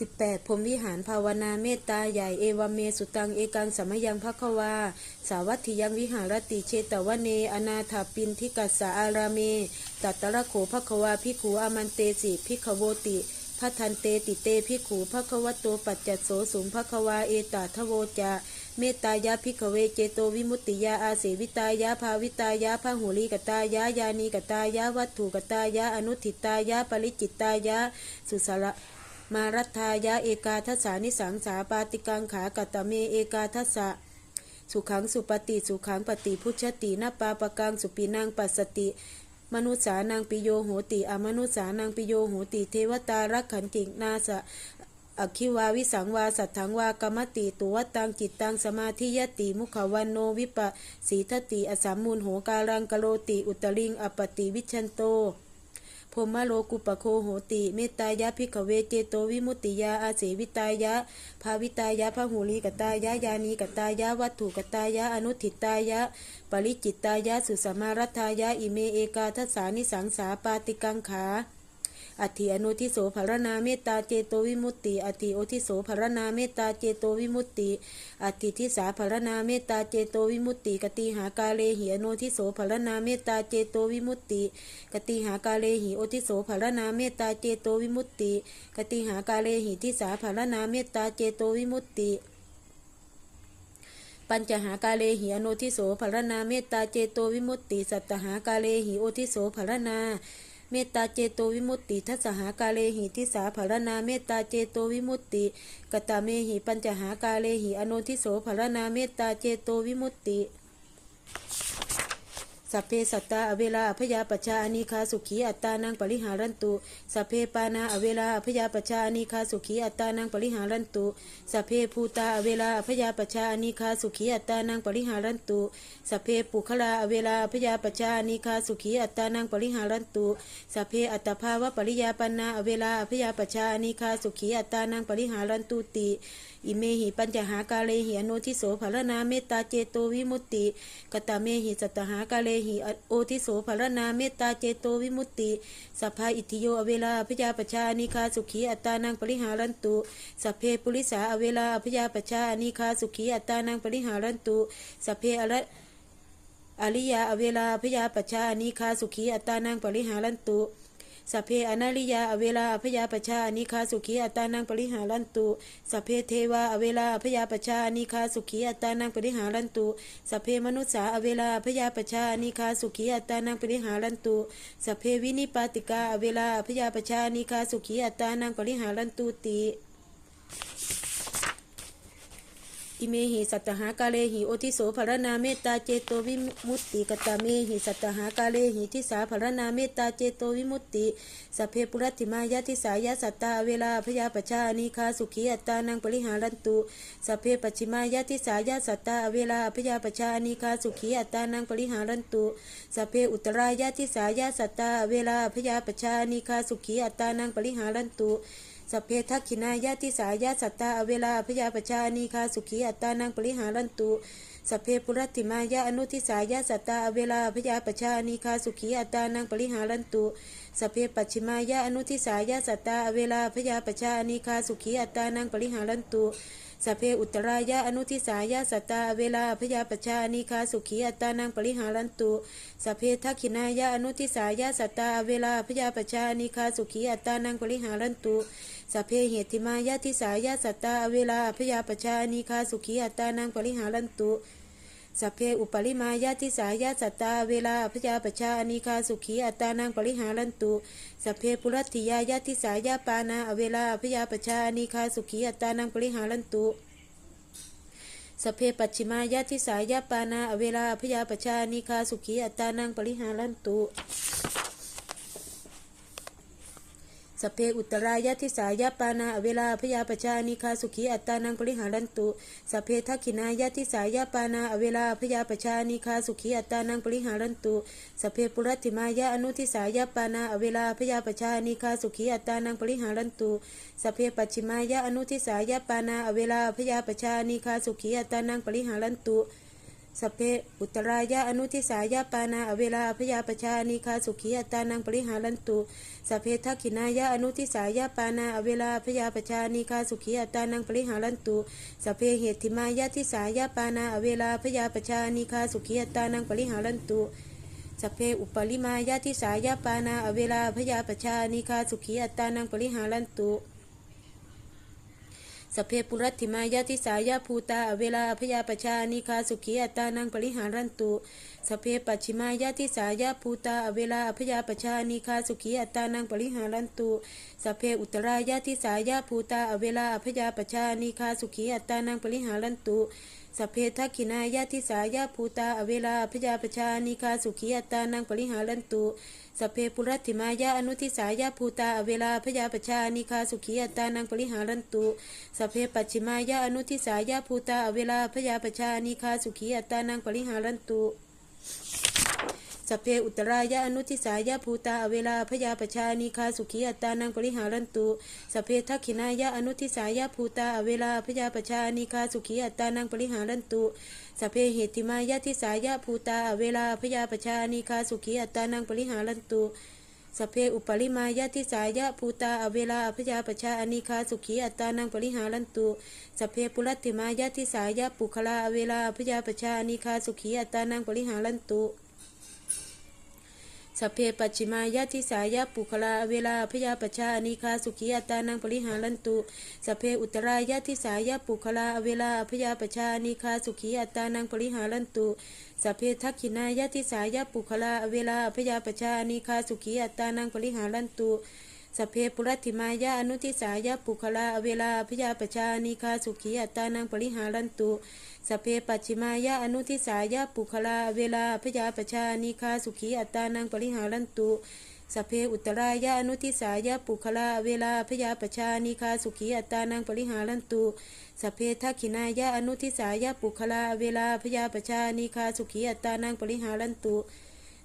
18พรมวิหารภาวนาเมตตาใหญ่เอวเมสุตังเอกังสมยังภควา สาวัตถิยังวิหารติเชตวเน อนาถาปินทิกัสสะอาราเมตัตตระโขภควาพิขูอามันเตสิพิขโวติพัทันเตติเตพิขูภควโตปัจจัสโสสุมภควาเอตาทโวจาเมตตายาพิขเวเจโตวิมุตติยาอาเสวิตายาภาวิตายาพหุลีกตายายานีกตายาวัตถุกตายาอนุทิตายาปริจิตตายาสุสระ มารัฐายะเอกาทัสานิสังสาปาติกังขากัตตเมเอกาทัสะสุขังสุปฏิสุขังปฏิพุชตินาปาปกังสุปีนังปัสสติ มนุษสานังปิโยโหติอมนุษสานังปิโยโหติ เทวตารักขันตินาสะอคิวาวิสังวาสัทถังวากรรมติตุวตังจิตตังสมาธิยติมุขวันโนวิปะสีทติอสัมมูลโหการังกโรติอุตริงอปติวิชันโต พรหมโลกุปโคโหติ เมตตายะพิกเวเจโตวิมุตติยาอาเสวิตายะภาวิตายะพหูลีกตายะยานีกตายะวัตถุกตายะอนุทิตายะ ปริจิตตายะสุสมารัตายะอิเมเอกาทัสานิสังสาปาติกังขา อัติอนุทิโสภารนาเมตตาเจโตวิมุตติอัติโอทิโสภารนาเมตตาเจโตวิมุตติอัติทิสาภารนาเมตตาเจโตวิมุตติ กติหากาเลหิอนุทิโสภารนาเมตตาเจโตวิมุตติ กติหากาเลหิโอทิโสภารนาเมตตาเจโตวิมุตติ กติหากาเลหิทิสาภารนาเมตตาเจโตวิมุตติปัญจหากาเลหิอโนทิโสภารนาเมตตาเจโตวิมุตติ สัตหากาเลหิโอทิโสภารนา เมตตาเจโตวิมุตติทัสหากาเลหิทิสาภารนาเมตตาเจโตวิมุตติกตาเมหิปัญจหากาเลหิอนุทิโสภารนาเมตตาเจโตวิมุตติ สัพเพสัตตาอเวลาอพยาปชาอนิคาสุขีอัตตานังปริหารันตุสัพเพปานาอเวลาอพยาปชาอนิคาสุขีอัตตานังปริหารันตุสัพเพภูตาอเวลาอพยาปชาอนิคาสุขีอัตตานังปริหารันตุสัพเพปุคลาอเวลาอพยาปชาอนิคาสุขีอัตตานังปริหารันตุสัพเพอัตภาวะปริยาปันนาอเวลาอพยาปชาอนิคาสุขีอัตตานังปริหารันตุติอิเมหิปัญจหากาเลหิอโนทิโสภารนาเมตตาเจโตวิมุตติ กตาเมหิสัตหากาเลหิโอทิโสภารนาเมตตาเจโตวิมุตติสัพพาอิทิโยอเวลาพยาปชานิคาสุขีอัตตานังปริหารันตุสัพเพปุริสาอเวลาพยาปชานิคาสุขีอัตตานังปริหารันตุสัพเพอระอริยาอเวลาพยาปชานิคาสุขีอัตตานังปริหารันตุ สัพเพอนาริยาอเวลาอพยาปชานิคาสุขีอัตตานังปริหารันตุสัพเพเทวาอเวลาอพยาปชานิคาสุขีอัตตานังปริหารันตุสัพเพมนุษสาอเวลาอพยาปชานิคาสุขีอัตตานังปริหารันตุสัพเพวินิปาติกาอเวลาอพยาปชานิคาสุขีอัตตานังปริหารันตุติ อิเมหิสัตหากาเลหิโอทิโสภรนาเมตตาเจโตวิมุตติกตาเมหิสัตหากาเลหิทิสาภรนาเมตตาเจโตวิมุตติสัพเพปุรัติมายาทิสายาสัตตาเวลาพยาปชานิคาสุขีอัตตานังปริหารันตุสัพเพปัจฉิมายาทิสายาสัตตาเวลาพยาปชานิคาสุขีอัตตานังปริหารันตุสัพเพอุตรายาทิสายาสัตตาเวลาพยาปชานิคาสุขีอัตตานังปริหารันตุ สัพเพทักขินายาติสายาสัตตาอเวลาพยาปชานีคาสุขีอัตตานังปริหารันตุสัพเพปุรัติมายาอนุทิสายาสัตตาอเวลาพยาปชานีคาสุขีอัตตานังปริหารันตุสเพปัจฉิมายาอนุทิสายาสัตตาเวลาพยาปชานีคาสุขีอัตตานังปริหารันตุสเพอุตรายะอนุทิสายาสัตตาเวลาพยาปชานิคาสุขีอัตตานังปริหารันตุสเพทักขินายะอนุทิสายาสัตตาเวลาพยาปชานิคาสุขีอัตตานังปริหารันตุสเพเหติมายาทิสายาสัตตาเวลาพยาปชานิคาสุขีอัตตานังปริหารันตุ สัพเพอุปริมายาทิสายาสัตตาเวลาพยาปชาอนิคาสุขีอัตตานังปริหารันตุสัพเพปุรัติยายาทิสายาปานาอเวลาพยาปชาอนิคาสุขีอัตตานังปริหารันตุสัพเพปัจฉิมายาทิสายาปานาอเวลาพยาปชานิคาสุขีอัตตานังปริหารันตุ สเพอุตรายะทิสายาปานาอเวลาพยาปชานิคาสุขีอัตตานังปริหารันตุสเพทักขินายะทิสายาปานาอเวลาพยาปชานิคาสุขีอัตตานังปริหารันตุสเพปุรัติมายะอนุทิสายาปานาอเวลาพยาปชานิคาสุขีอัตตานังปริหารันตุสเพปัจฉิมายะอนุทิสายาปานาอเวลาพยาปชานิคาสุขีอัตตานังปริหารันตุ สเพอุตรายะอนุทิสายะปานาอเวลาอภยาปชานิคาสุขีอัตตานังปริหารันตุสเพทักขินายะอนุทิสายะปานาอเวลาอภยาปชานิคาสุขีอัตตานังปริหารันตุสเพเหติมายะทิสายะปานาอเวลาอภยาปชานิคาสุขีอัตตานังปริหารันตุสเพอุปริมายะทิสายะปานาอเวลาอภยาปชานิคาสุขีอัตตานังปริหารันตุ สเพปุรัติมายาทิสายาภูตาเวลาพยาปชานิคาสุขีอัตตานังปริหารันตุ สเพปัจฉิมายะทิสายะภูตาอเวลาอภยาปชานิคาสุขีอัตตานังปริหารันตุสเพอุตรายะทิสายะภูตาอเวลาอภยาปชานิคาสุขีอัตตานังปริหารันตุสเพทักขินายะทิสายะภูตาอเวลาอภยาปชานิคาสุขีอัตตานังปริหารันตุสเพปุรัติมายะอนุทิสายะภูตาอเวลาอภยาปชานิคาสุขีอัตตานังปริหารันตุสเพปัจฉิมายะอนุทิสายะภูตาอเวลาอภยาปชานิคาสุขีอัตตานังปริหารันตุ สเพอุตรายะอนุทิสายะภูตาอเวลาพยาปชานิคาสุขีอัตตานังปริหารันตุสเพทักขินายะอนุทิสายะภูตาอเวลาพยาปชานิคาสุขีอัตตานังปริหารันตุสเพเหติมายะทิสายะภูตาอเวลาพยาปชานิคาสุขีอัตตานังปริหารันตุ สเพอุปริมายะทิสายะภูตาอเวลาอภยาปชาอนิคาสุขีอัตตานังปริหารันตุสเพปุรัตติมายะทิสายะปุคลาอเวลาอภยาปชานิคาสุขีอัตตานังปริหารันตุ สเพปัจฉิมายะทิสายะปุคลาเวลาพยาปชานิคาสุขีอัตตานังปริหารันตุสเพอุตรายะทิสายะปุคลาเวลาพยาปชานิคาสุขีอัตตานังปริหารันตุสเพทักขินายะทิสายะปุคลาเวลาพยาปชานิคาสุขีอัตตานังปริหารันตุ สเพปุรัติมายะอนุทิสายะปุคลาเวลาพยาปชานิคาสุขีอัตตานังปริหารันตุสเพปัจฉิมายะอนุทิสายะปุคลาเวลาพยาปชานิคาสุขีอัตตานังปริหารันตุสเพอุตรายะอนุทิสายะปุคลาเวลาพยาปชานิคาสุขีอัตตานังปริหารันตุสเพทักขินายะอนุทิสายะปุคลาเวลาพยาปชานิคาสุขีอัตตานังปริหารันตุ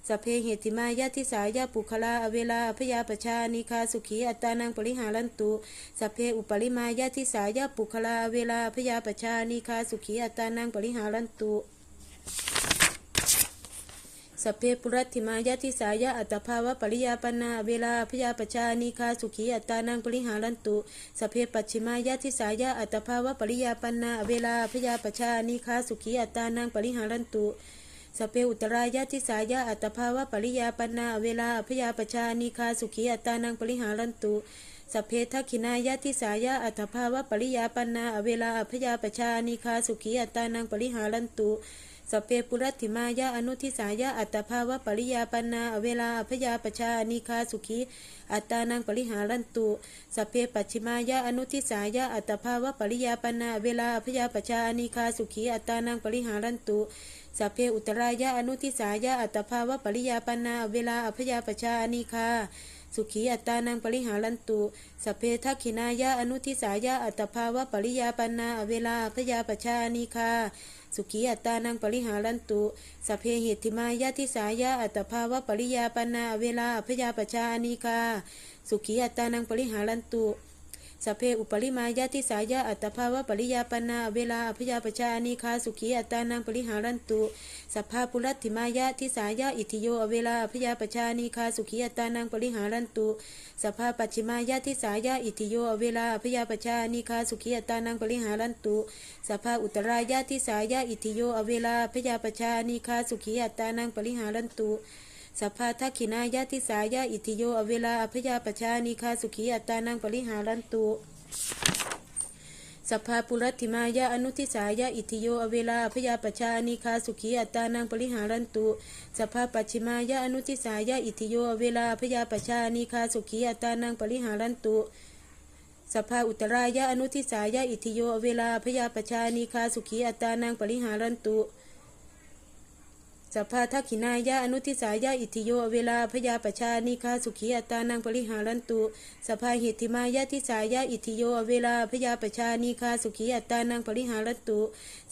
สเพเหติมายะทิสายะปุคลาเวลาพยาปชานิคาสุขีอัตตานังปริหารันตุสเพอุปริมายะทิสายะปุคลาเวลาพยาปชานิคาสุขีอัตตานังปริหารันตุสเพปุรัติมายะทิสายะอัตภาวะปริยาปนาเวลาพยาปชานิคาสุขีอัตตานังปริหารันตุสเพปัจฉิมายะทิสายะอัตภาวะปริยาปนาเวลาพยาปชานิคาสุขีอัตตานังปริหารันตุ สเปอุตรายะทิสายะอัตภาวะปริยาปนาเวลาพยาปชานิคาสุขีอัตานังปริหารันตุสเพทักขินายะทิสายะอัตภาวะปริยาปนาเวลาพยาปชานิคาสุขีอัตตานังปริหารันตุ สเพปุรัติมายะอนุทิสายะอัตภาวะปริยาปนาเวลาพยาปชานิคาสุขี อัตตานังปริหารันตุสเพปัจฉิมายะอนุทิสายะอัตภาวะปริยาปนาเวลาพยาปชานิคาสุขี อัตตานังปริหารันตุสเพอุตรายะอนุทิสายะอัตภาวะปริยาปนาเวลาอพยาปชานิคา สุขีอัตตานังปริหารันตุสเพทักขินายะอนุทิสายะอัตภาวะปริยาปนาเวลาพยาปชานิคาสุขีอัตตานังปริหารันตุสเพเหติมายะทิสายะอัตภาวะปริยาปนาเวลาพยาปชานิคาสุขีอัตตานังปริหารันตุ สเพอุปริมายะทิสายะอัตภาวะปริยาปนา เวลาพยาปชานิคาสุขีอัตตานังปริหารันตุสัพพาปุรัติมายะทิสายะอิทิโยเวลาพยาปชานิคาสุขีอัตตานังปริหารันตุสัพพาปัจฉิมายะทิสายะอิทิโยเวลาพยาปชานิคาสุขีอัตตานังปริหารันตุสัพพาอุตรายะทิสายะอิทิโยเวลาพยาปชานิคาสุขีอัตตานังปริหารันตุ สัพพาทักขินายะทิสายะอิทิโย อเวลาอพยาปชานิคาสุขีอัตตานังปริหารันตุสัพพาปุรัติมายะอนุทิสายะอิทิโย อเวลาพยาปชานิคาสุขีอัตานังปริหารันตุสัพพาปัจฉิมายะอนุทิสายะอิทิโย อเวลาพยาปชานิคาสุขีอัตานังปริหารันตุสัพพาอุตรายะอนุทิสายะอิทิโย อเวลาพยาปชานิคาสุขีอัตานังปริหารันตุ สสัพพะทักขินายะอนุทิสายะอิทิโยเวลาพยาปชานิคาสุขีอัตานังปริหารันตุสัพพะหิติมายะทิสายะอิทิโยเวลาพยาปชานิคาสุขีอัตานังปริหารันตุ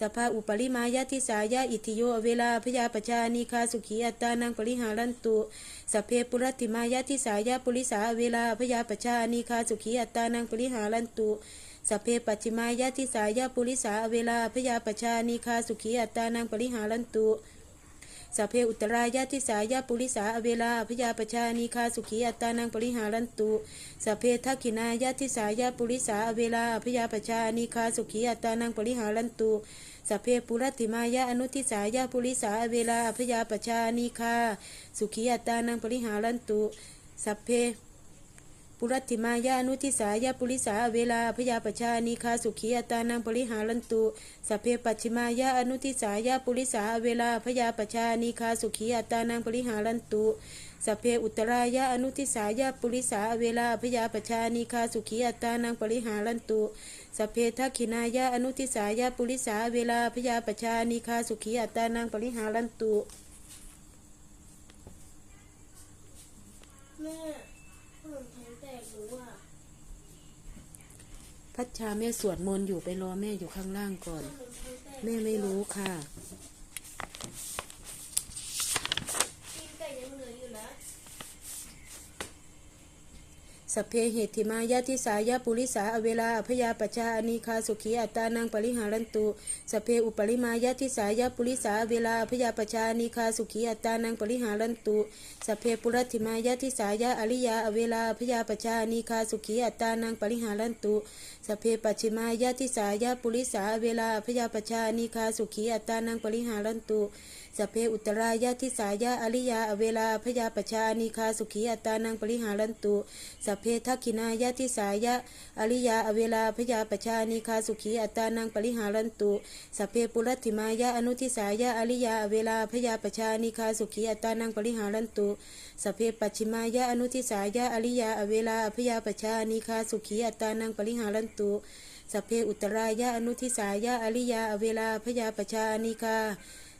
สัพพะอุปริมายะทิสายะอิทิโยเวลาพยาปชานิคาสุขีอัตานังปริหารันตุสัพเพปุรติมายะทิสายะปุริสาเวลาพยาปชานิคาสุขีอัตานังปริหารันตุสัพเพปัจจิมายะทิสายะปุริสาเวลาพยาปชานิคาสุขีอัตตานังปริหารันตุ สัพเพอุตรายาทิสายาปุริสาอเวลาพยาปชานีคาสุขีอัตานังปริหารันตุสัพเพทักขินายาทิสายาปุริสาอเวลาพยาปชานีคาสุขีอัตานังปริหารันตุสัพเพปุรัติมายาอนุทิสายาปุริสาอเวลาพยาปชานีคาสุขีอัตตานังปริหารันตุสัพเพ ปุรัติมายานุทิสายาปุริสาเวลาพยาปชานิคาสุขีอัตานังปริหารันตุสเพปัจฉิมายาอนุทิสายาปุริสาเวลาพยาปชานิคาสุขีอัตานังปริหารันตุสเพอุตรายาอนุทิสายาปุริสาเวลาพยาปชานิคาสุขีอัตานังปริหารันตุสเพทักขินายาอนุทิสายาปุริสาเวลาพยาปชานิคาสุขีอัตานังปริหารันตุแม่ผมท้องแตกหรือว่า พัชชาแม่สวดมนต์อยู่ไปรอแม่อยู่ข้างล่างก่อน แม่ไม่รู้ค่ะ กินไก่ยังเหลืออยู่นะ สัพเพเหติมายาทิสายาปุริสาอเวลาอพยาปชาอนิคาสุขีอัตตานังปริหารันตุสัพเพอุปริมายาทิสายาปุริสาเวลาอพยาปชาอนิคาสุขีอัตตานังปริหารันตุสัพเพปุรติมายาทิสายาอริยาอเวลาอพยาปชาอนิคาสุขีอัตตานังปริหารันตุสัพเพปัจฉิมายาทิสายาปุริสาเวลาอพยาปชาอนิคาสุขีอัตตานังปริหารันตุ สเพอุตรายาทิสายาอริยาอเวลาพยาปชานิคาสุขีอัตตานังปริหารันตุสเพทักขินายาทิสายะอริยาอเวลาพยาปชานิคาสุขีอัตตานังปริหารันตุสเพปุรัติมายะอนุทิสายะอริยาอเวลาพยาปชานิคาสุขีอัตตานังปริหารันตุสเพปัจฉิมายะอนุทิสายะอริยาอเวลาพยาปชานิคาสุขีอัตตานังปริหารันตุสเพอุตรายะอนุทิสายะอริยาอเวลาพยาปชานิคา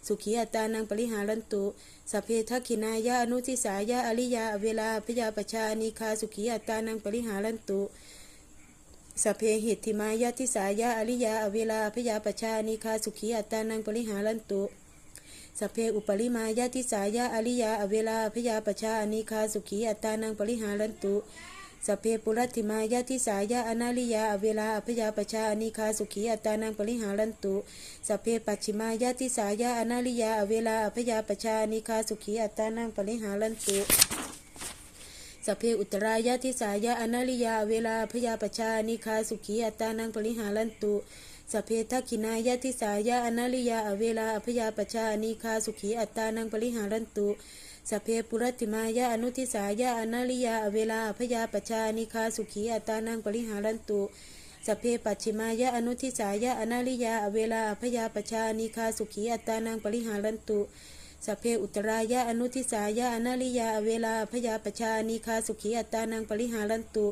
สุขีอัตตานังปริหารันตุ สัพเพทักขินายะอนุทิสายะอริยาเวลาพยาปชานิคาสุขีอัตตานังปริหารันตุสเพหิตถิมายะทิสายะอริยาเวลาพยาปชานิคาสุขีอัตตานังปริหารันตุสเพอุปริมายะทิสายะอริยาเวลาพยาปชานิคาสุขีอัตานังปริหารันตุ สเพปุรัติมายะทิสายะอนาลิยาอเวลาอพยาปชานิคาสุขีอัตตานังปริหารันตุสเพปัจฉิมายะทิสายะอนาลิยาอเวลาอพยาปชานิคาสุขีอัตตานังปริหารันตุสเพอุตรายะทิสายะอนาลิยาเวลาพยาปชานิคาสุขีอัตตานังปริหารันตุสเพทักขินายะทิสายะอนาลิยาเวลาอพยาปชานิคาสุขีอัตตานังปริหารันตุ สเพปุรติมายะอนุทิสายะอนาลิยาเวลาพยาปชานิคาสุขีอัตตานังปริหารันตุสเพปัจฉิมายะอนุทิสายะอนาลิยาเวลาพยาปชานิคาสุขีอัตตานังปริหารันตุสเพอุตรายะอนุทิสายะอนาลิยาเวลาพยาปชานิคาสุขีอัตตานังปริหารันตุ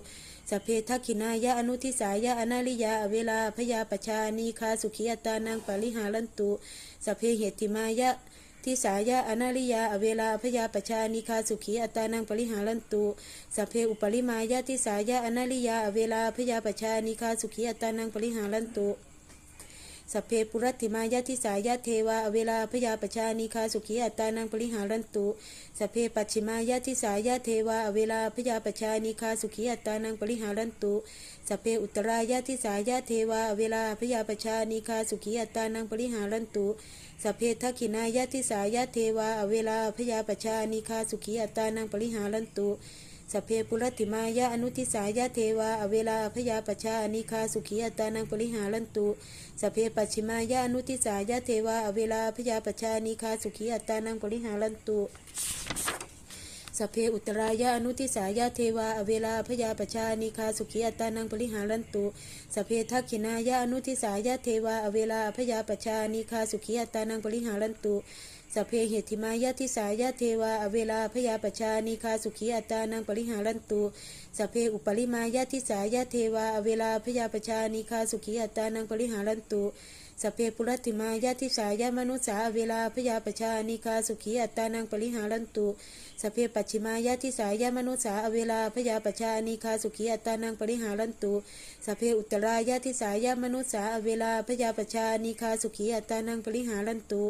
สเพทักขินายะอนุทิสายะอนาลิยาเวลาพยาปชานิคาสุขีอัตตานังปริหารันตุสเพเหติมายะ ทิสายะอนาลิยา อเวลาพยาปชานิคาสุขีอัตตานังปริหารันตุสัพเพอุปริมายะทิสายะอนาลิยา อเวลาพยาปชานิคาสุขีอัตตานังปริหารันตุสัพเพปุรัติมายะทิสายะเทวาอเวลาพยาปชานิคาสุขีอัตตานังปริหารันตุสัพเพปัจฉิมายะทิสายะเทวาอเวลาพยาปชานิคาสุขีอัตตานังปริหารันตุสัพเพอุตรายะทิสายะเทวาอเวลาพยาปชานิคาสุขีอัตตานังปริหารันตุ สัพเพทักขินายะทิสายะเทวาอเวลาพยาปชานิคาสุขีอัตตานังปริหารันตุสัพเพปุรติมายะอนุทิสายะเทวาอเวลาพยาปชานิคาสุขีอัตตานังปริหารันตุสัพเพปัชิมายะอนุทิสายะเทวาอเวลาพยาปชานิคาสุขีอัตตานังปริหารันตุ สเพอุตรายะอนุทิสายะเทวาอเวลาพยาปชานิคาสุขีอัตานังปริหารันตุสเพทักขินายะอนุทิสายะเทวาอเวลาพยาปชานิคาสุขีอัตานังปริหารันตุสเพเหติมายะทิสายะเทวาอเวลาพยาปชานิคาสุขีอัตานังปริหารันตุสเพอุปริมายะทิสายะเทวาอเวลาพยาปชานิคาสุขีอัตตานังปริหารันตุ สเพปุรัติมายาทิสายามนุสาเวลาพยาปชานิคาสุขีอัตตานังปริหารันตุสเพปัชิมายาทิสายามนุสาเวลาพยาปชานิคาสุขีอัตตานังปริหารันตุสเพอุตตรายาทิสายามนุสาเวลาพยาปชานิคาสุขีอัตตานังปริหารันตุ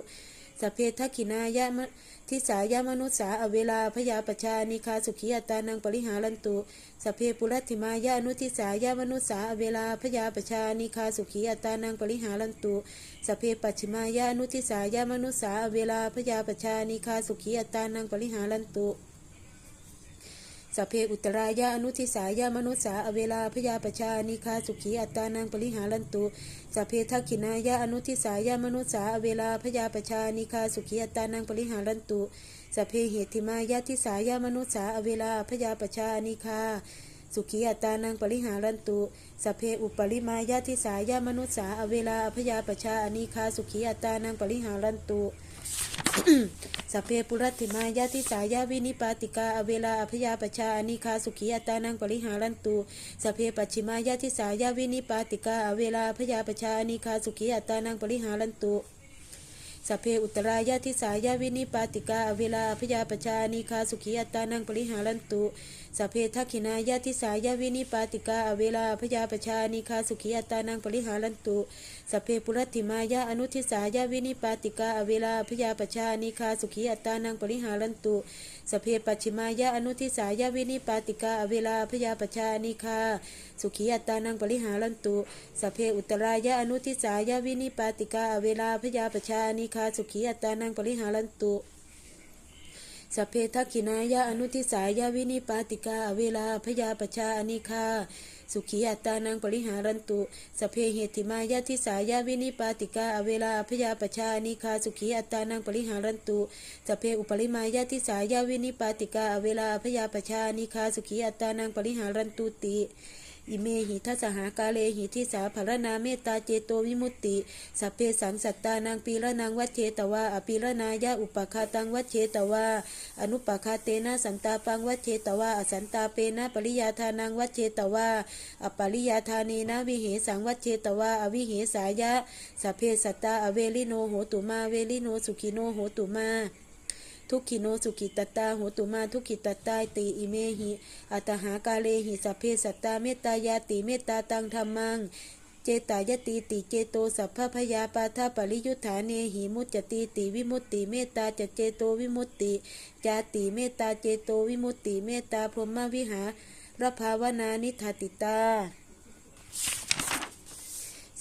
สเพทักขินายามะทิสายามนุสาอเวลาพยาปชานิคาสุขีอัตานังปริหารันตุสเพปุรัติมายานุทิสายามนุสาอเวลาพยาปชานิคาสุขีอัตานังปริหารันตุสเพปัชิมายานุทิสายามนุสาอเวลาพยาปชานิคาสุขีอัตตานังปริหารันตุ สเพอุตรายาอนุทิสายามนุษสาอเวลาพยาปชานิคาสุขีอัตตานังปริหารันตุสเพทักขินายาอนุทิสายามนุษสาอเวลาพยาปชานิคาสุขีอัตตานังปริหารันตุสเพเหติมายาทิสายามนุษสาอเวลาพยาปชานิคาสุขีอัตานังปริหารันตุสเพอุปริมายาทิสายามนุษสาอเวลาพยาปชานิคาสุขีอัตตานังปริหารันตุ สัพเพปุรัติมายาทิสายาวินิปาติกาอเวลาอภยาปชาอนิคาสุขีอัตานังปริหารันตุสัพเพปัจฉิมายาทิสายาวินิปาติกาอเวลาอภยาปชาอนิคาสุขีอัตานังปริหารันตุสัพเพอุตรายาทิสายาวินิปาติกาอเวลาอภยาปชาอนิคาสุขีอัตตานังปริหารันตุ สเพทักขินายาทิสายาวินิปาติกาอเวลาอภยาปชานิคาสุขีอัตานังปริหารันตุสเพปุรัติมายาอนุทิสายาวินิปาติกาอเวลาอภยาปชานิคาสุขีอัตานังปริหารันตุสเพปัจฉิมายาอนุทิสายาวินิปาติกาอเวลาอภยาปชานิคาสุขีอัตานังปริหารันตุสเพอุตรายาอนุทิสายาวินิปาติกาอเวลาอภยาปชานิคาสุขีอัตานังปริหารันตุ สเพทักขินายาอนุทิสายาวินิปาติกาอเวลาพยาปชาอนิคาสุขีอัตตานังปริหารันตุสเพเหติมายาทิสายาวินิปาติกาอเวลาพยาปชาอนิคาสุขีอัตตานังปริหารันตุสเพอุปริมายาทิสายาวินิปาติกาอเวลาพยาปชาอนิคาสุขีอัตตานังปริหารันตุติ อิเมหิทัสหากาเลหิทิสาภรนาเมตตาเจโตวิมุตติสัพเพสังสัตตานังปีละนังวัชเชตวาอปีละนายะอุปคาตังวัชเชตวาอนุปคาเตนะสันตาปังวัชเชตวาอสันตาเปนะปริยาทานังวัชเชตวาอปริยาทานีนะวิเหสังวัชเชตวาอวิเหสายะสัพเพสัตตาอเวลิโนโหตุมาเวลิโนสุขิโนโหตุมา ทุกขิโนสุขิตตาโหตุมาทุกขิตตาติอิเมหิ อัตหากาเลหิสัพเพสัตตาเมตตายาติเมตตาตังธรรมังเจตายติติเจโตสัพพพยาปาทาปริยุทธาเนหิมุจจติติวิมุตติเมตตาจเจโตวิมุตติจาติเมตตาเจโตวิมุตติเมตตาพรหมวิหารภาวนานิทาติตา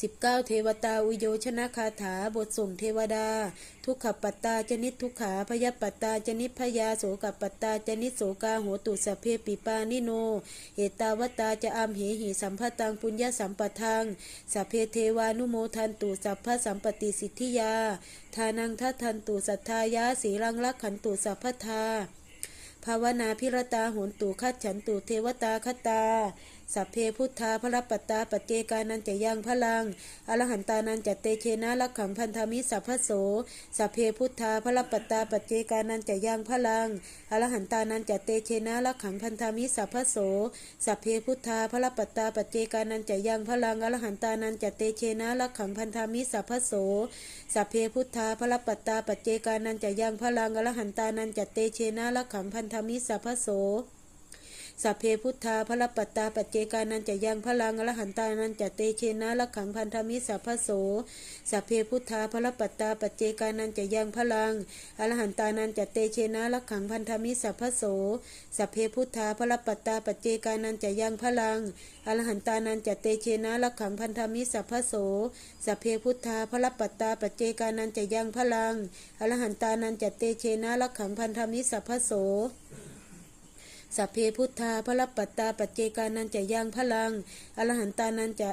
สิบเก้าเทวตาอุโยชนะคาถาบทส่งเทวดา ทุกขปัตตาจนิทุกขาพยปัตตาจนิพยาโสกปัตตาจนิโสกาโหตุสเพปิปานิโนเหตาวตาจะอัมเหหิสัมภตังปุญญสัมปทังสเพเทวานุโมทันตุสัพพะสัมปติสิทธิยา ทานังทัทันตุสัทธายาสีรังลักขันตุสัพพทาภาวนาพิรตาโหนตุคัดฉันตุเทวตาคตา สัพเพพุทธาพระปัตตาปเจกานันจะยังพลัง อรหันตานันจะเตเชนะลักขังพันธมิสัพพโส สัพเพพุทธาพระปัตตาปเจกานันจะยังพลัง อรหันตานันจะเตเชนะลักขังพันธมิสัพพโส สัพเพพุทธาพระปัตตาปเจกานันจะยังพลัง อรหันตานันจะเตเชนะลักขังพันธมิสัพพโส สัพเพพุทธาพระปัตตาปเจกานันจะยังพลัง อรหันตานันจะเตเชนะลักขังพันธมิสัพพโส สัพเพพุทธาพระปัตตาปัจเจกานันจะยังพลังอรหันตานันจะเตเชนะลักขังพันธมิสัพพโสสัพเพพุทธาพระปัตตาปัจเจกานันจะยังพลังอรหันตานันจะเตเชนะลักขังพันธมิสัพพโสสัพเพพุทธาพระปัตตาปัจเจกานันจะยังพลังอรหันตานันจะเตเชนะลักขังพันธมิสัพพโสสัพเพพุทธาพระปัตตาปัจเจกานันจะยังพลังอรหันตานันจะเตเชนะลักขังพันธมิสัพพโส สัพเพพุทธาพระปัตตาปัจเจกานันจะยังพลัง อรหันตานันจะ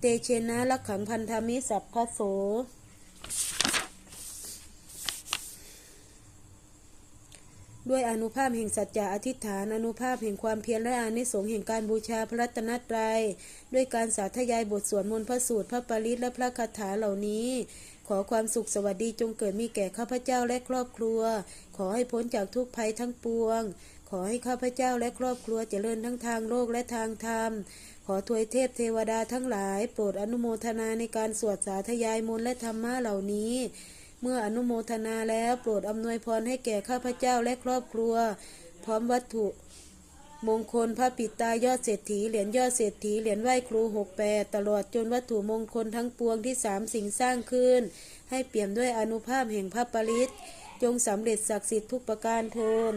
เตเชนะลักขังพันธมิสัพพโสด้วยอนุภาพแห่งสัจจะอธิษฐาน อนุภาพแห่งความเพียรและอานิสงส์แห่งการบูชาพระรัตนตรัย ด้วยการสาธยายบทสวดมนต์พระสูตรพระปริตและพระคาถาเหล่านี้ ขอความสุขสวัสดีจงเกิดมีแก่ข้าพเจ้าและครอบครัว ขอให้พ้นจากทุกภัยทั้งปวง ขอให้ข้าพเจ้าและครอบครัวเจริญทั้งทางโลกและทางธรรม ขอทวยเทพเทวดาทั้งหลาย โปรดอนุโมทนาในการสวดสาธยายมนต์และธรรมะเหล่านี้ เมื่ออนุโมทนาแล้วโปรดอำนวยพรให้แก่ข้าพเจ้าและครอบครัว พร้อมวัตถุ มงคลพระปิตายอดเศรษฐีเหรียญยอดเศรษฐีเหรียญไหว้ครูหกแปดตลอดจนวัตถุมงคลทั้งปวงที่สามสิ่งสร้างขึ้น ให้เปี่ยมด้วยอนุภาพแห่งพระปริตจงสำเร็จศักดิ์สิทธิ์ทุกประการเทิน